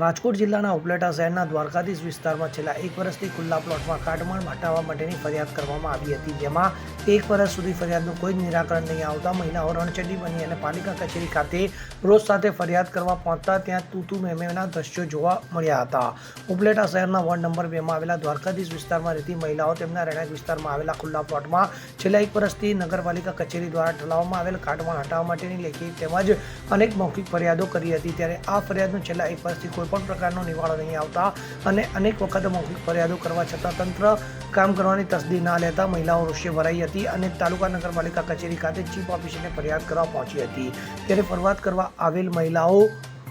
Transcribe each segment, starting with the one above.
રાજકોટ જિલ્લાના ઉપલેટા શહેરના દ્વારકાધીશ વિસ્તારમાં છેલ્લા એક વર્ષથી ખુલ્લા પ્લોટમાં કાટમાળ હટાવવા માટેની ફરિયાદ કરવામાં આવી હતી, જેમાં એક વર્ષ સુધી ફરિયાદનું કોઈ જ નિરાકરણ નહીં આવતા મહિલાઓ રણચંડી બની અને પાલિકા કચેરી ખાતે રોજ સાથે ફરિયાદ કરવા પહોંચતા ત્યાં તૂતુ મેમેના દ્રશ્યો જોવા મળ્યા હતા. ઉપલેટા શહેરના વોર્ડ નંબર બેમાં આવેલા દ્વારકાધીશ વિસ્તારમાં રહેતી મહિલાઓ તેમના રહેણાંક વિસ્તારમાં આવેલા ખુલ્લા પ્લોટમાં છેલ્લા એક વર્ષથી નગરપાલિકા કચેરી દ્વારા ઠલાવવામાં આવેલ કાટમાળ હટાવવા માટેની લેખિત તેમજ અનેક મૌખિક ફરિયાદો કરી હતી, ત્યારે આ ફરિયાદનું છેલ્લા એક વર્ષથી કોઈપણ પ્રકારનો નિવાળો નહીં આવતા અને અનેક વખત મૌખિક ફરિયાદો કરવા છતાં તંત્ર કામ કરવાની તસદી ના લેતા મહિલાઓ રોષે ભરાઈ હતી અને તાલુકા નગરપાલિકા કચેરી ખાતે ચીફ ઓફિસરને ફરિયાદ કરવા પહોંચી હતી. ત્યારે ફરિયાદ કરવા આવેલ મહિલાઓ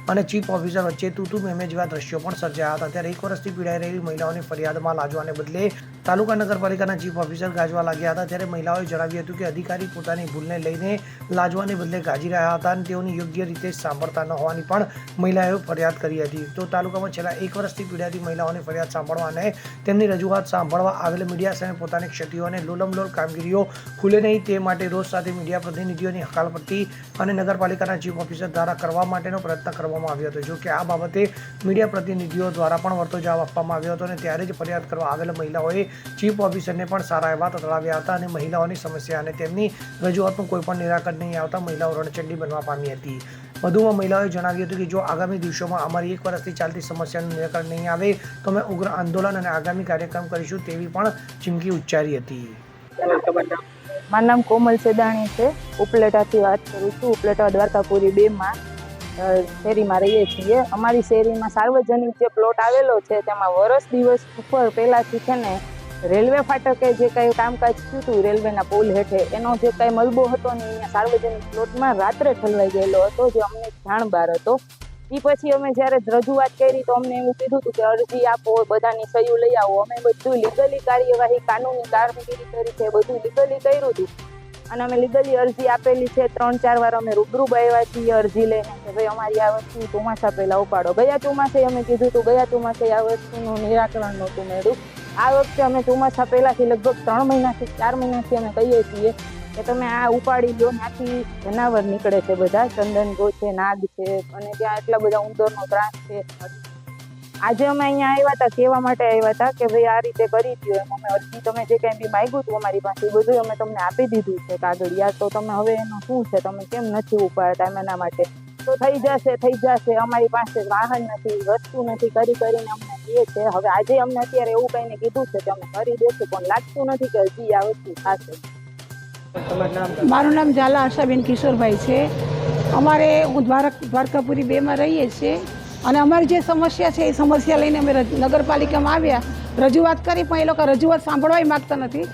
અને ચીફ ઓફિસર વચ્ચે તૂતુ મેમે જેવા દ્રશ્યો પણ સર્જાયા હતા. ત્યારે એક વર્ષથી પીડાઈ રહેલી મહિલાઓની ફરિયાદમાં લાજવાને બદલે તાલુકા નગરપાલિકાના ચીફ ઓફિસર ગાજવા લાગ્યા હતા. ત્યારે મહિલાઓએ જણાવ્યું હતું કે અધિકારી પોતાની ભૂલને લઈને લાજવાને બદલે ગાજી રહ્યા હતા અને તેઓની યોગ્ય રીતે સાંભળતા ન હોવાની પણ મહિલાઓએ ફરિયાદ કરી હતી. તો તાલુકામાં છેલ્લા એક વર્ષથી પીડાતી મહિલાઓની ફરિયાદ સાંભળવા અને તેમની રજૂઆત સાંભળવા આવેલ મીડિયા સામે પોતાની ક્ષતિઓ અને લોલમલોલ કામગીરીઓ ખુલે નહીં તે માટે રોજ સાથે મીડિયા પ્રતિનિધિઓની હકાલપટ્ટી અને નગરપાલિકાના ચીફ ઓફિસર દ્વારા કરવા માટેનો પ્રયત્ન કરવામાં આવ્યો હતો. જો કે આ બાબતે મીડિયા પ્રતિનિધિઓ દ્વારા પણ વળતો જવાબ આપવામાં આવ્યો હતો અને ત્યારે જ ફરિયાદ કરવા આવેલ મહિલાઓએ ચીફ ઓફિસરને પણ સારા એવા તતડાવ્યા હતા અને મહિલાઓની સમસ્યા અને તેમની રજૂઆતનું કોઈ પણ નિરાકરણ નહીં આવતા મહિલાઓ રણચંડી બનવા પામી હતી. વધુમાં મહિલાઓએ જણાવ્યું હતું કે જો આગામી દિવસોમાં અમારી એક વર્ષથી ચાલતી સમસ્યાનું નિરાકરણ નહીં આવે તો અમે ઉગ્ર આંદોલન અને આગામી કાર્યક્રમ કરીશું તેવી પણ ચીમકી ઉચ્ચારી હતી. મારું નામ કોમલ સેદાણી છે. ઉપલેટાથી વાત કરું છું. ઉપલેટા દ્વારકાપુરી બેમાં શેરીમાં રહીએ છીએ. અમારી શેરીમાં સાર્વજનિક જે પ્લોટ આવેલો છે, તેમાં વરસ દિવસ ઉપર પહેલાંથી છે ને, રેલવે ફાટકે જે કંઈ કામકાજ થયું હતું, રેલવેના પુલ હેઠે, એનો જે કંઈ મલબો હતો ને, અહીંયા સાર્વજનિક પ્લોટમાં રાત્રે ઠલવાઈ ગયેલો હતો, જે અમને જાણ બહાર હતો. એ પછી અમે જ્યારે રજૂઆત કરી, તો અમને એવું કીધું હતું કે અરજી આપો, બધાની સહીઓ લઈ આવો. અમે બધું લીગલી કાર્યવાહી, કાનૂની કામગીરી કરી છે બધું લીગલી કર્યું હતું. અને અમે લીગલી અરજી આપેલી છે, ત્રણ ચાર વાર અમે રૂબરૂ આવ્યા છીએ અરજી લઈને કે ભાઈ અમારી આ વસ્તુ ચોમાસા પહેલાં ઉપાડો. ગયા ચોમાસે અમે કીધું હતું, ગયા ચોમાસે આ વસ્તુનું નિરાકરણ નહોતું મેળ્યું આ વખતે અમે ચોમાસા પહેલાંથી લગભગ ત્રણ મહિનાથી, ચાર મહિનાથી અમે કહીએ છીએ કે તમે આ ઉપાડી લો ત્યાંથી જનાવર નીકળે છે બધા, ચંદન ગો છે, નાગ છે, અને ત્યાં એટલા બધા ઉંદરનો ત્રાસ છે. આજે અમે અહીંયા આવ્યા હતા કહેવા માટે આવ્યા હતા કે ભાઈ આ રીતે કરી દો એમ. અમે અરજી તમે જે કંઈ બી માગ્યું હતું અમારી પાસે એ બધું અમે તમને આપી દીધું છે કાગળ યાર તો તમે હવે એનું શું છે? તમે કેમ નથી ઉપાડતા એમ એના માટે? તો થઈ જશે થઈ જશે. અમારી પાસે વાહન નથી વસ્તુ નથી. કરી કરીને અમને કહે છે. હવે આજે અમને અત્યારે એવું કહીને કીધું છે કે અમે કરી દેશું પણ લાગતું નથી કે હજી આ વસ્તુ થશે. મારું નામ ઝાલા આશાબેન કિશોરભાઈ છે. અમારે હું દ્વારક દ્વારકાપુરી બેમાં રહીએ છીએ. અને અમારી જે સમસ્યા છે એ સમસ્યા લઈને અમે નગરપાલિકામાં આવ્યા. રજૂઆત કરી પણ એ લોકો રજૂઆત સાંભળવાય માગતા નથી.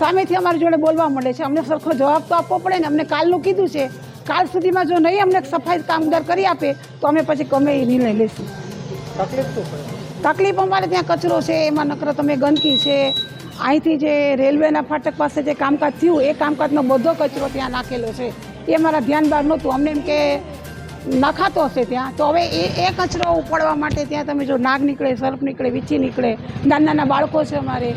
સામેથી અમારી જોડે બોલવા માંડે છે. અમને સરખો જવાબ તો આપવો પડે ને. અમને કાલનું કીધું છે. કાલ સુધીમાં જો નહીં અમને સફાઈ કામદાર કરી આપે તો અમે પછી ગમે એ નિર્ણય લઈશું તકલીફ અમારે ત્યાં કચરો છે એમાં નકરો તમે ગંદકી છે. અહીંથી જે રેલવેના ફાટક પાસે જે કામકાજ થયું એ કામકાજનો બધો કચરો ત્યાં નાખેલો છે. એ અમારા ધ્યાન બહાર નહોતું. અમને એમ કે નખાતો હશે ત્યાં. તો હવે એ એ કચરો ઉપાડવા માટે ત્યાં તમે જો નાગ નીકળે સર્પ નીકળે વીછી નીકળે. નાના નાના બાળકો છે અમારે.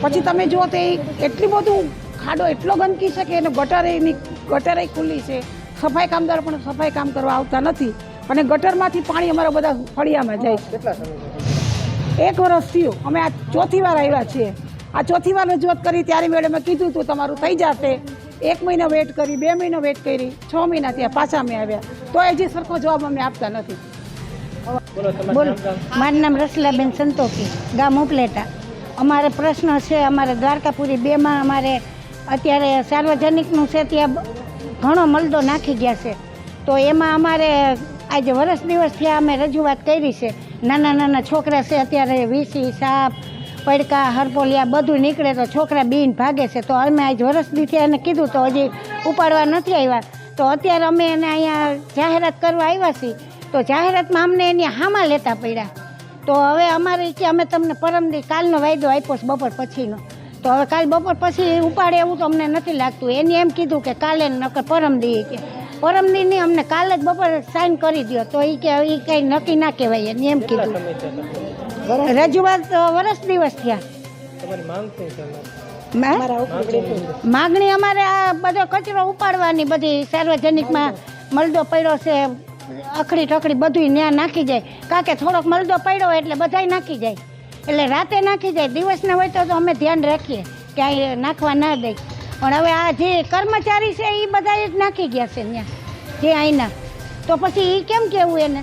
પછી તમે જુઓ તે એટલી બધું ખાડો એટલો ગંદકી છે કે એને ગટરેની ગટરે ખુલ્લી છે. સફાઈ કામદાર પણ સફાઈ કામ કરવા આવતા નથી. અને ગટરમાંથી પાણી અમારા બધા ફળિયામાં જાય છે. એક વર્ષ થયું. અમે આ ચોથી વાર આવ્યા છીએ. આ ચોથી વાર રજૂઆત કરી. ત્યારે મેડમે કીધું હતું તમારું થઈ જશે. એક મહિનો વેટ કરી બે મહિનો વેટ કરી છ મહિના ત્યાં પાછા અમે આવ્યા. તો હજી સરખો જવાબ અમને આપતા નથી. બોલો મારું નામ રસલાબેન સંતોષી ગામ ઉપલેટા. અમારે પ્રશ્ન છે અમારે દ્વારકાપુરી બેમાં અમારે અત્યારે સાર્વજનિકનું છે ત્યાં ઘણો મલદો નાખી ગયા છે. તો એમાં અમારે આજે વરસ દિવસ થયા અમે રજૂઆત કરી છે. નાના નાના છોકરા છે અત્યારે વીસી સાપ પડકા હરપોલિયા બધું નીકળે તો છોકરા બીન ભાગે છે. તો અમે આજ વરસ દીથી એને કીધું તો હજી ઉપાડવા નથી આવ્યા. તો અત્યારે અમે એને અહીંયા જાહેરાત કરવા આવ્યા છીએ. તો જાહેરાતમાં અમને એની હામાં લેતા પડ્યા. તો હવે અમારે કે અમે તમને પરમદી કાલનો વાયદો આપ્યો છે બપોર પછીનો. તો હવે કાલ બપોર પછી ઉપાડે એવું તો અમને નથી લાગતું. એને એમ કીધું કે કાલે નકર પરમદી કે. પરમદીની અમને કાલે જ બપોર સાઈન કરી દો તો એ કે એ કંઈ નક્કી ના કહેવાય એને એમ કીધું. રજૂઆત તો વરસ દિવસ થયા. તમારી માંગ શું છે મા- માગણી અમારે આ બધો કચરો ઉપાડવાની બધી સાર્વજનિકમાં મલદો પડ્યો છે અખડી ટકડી બધું ત્યાં નાખી જાય. કારણ કે થોડોક મલદો પડ્યો એટલે બધાય નાખી જાય. એટલે રાતે નાખી જાય દિવસના હોય તો તો અમે ધ્યાન રાખીએ કે આ નાખવા ના દે. પણ હવે આ જે કર્મચારી છે એ બધા જ નાખી ગયા છે ત્યાં જે અહીંના તો પછી એ કેમ કેવું એને?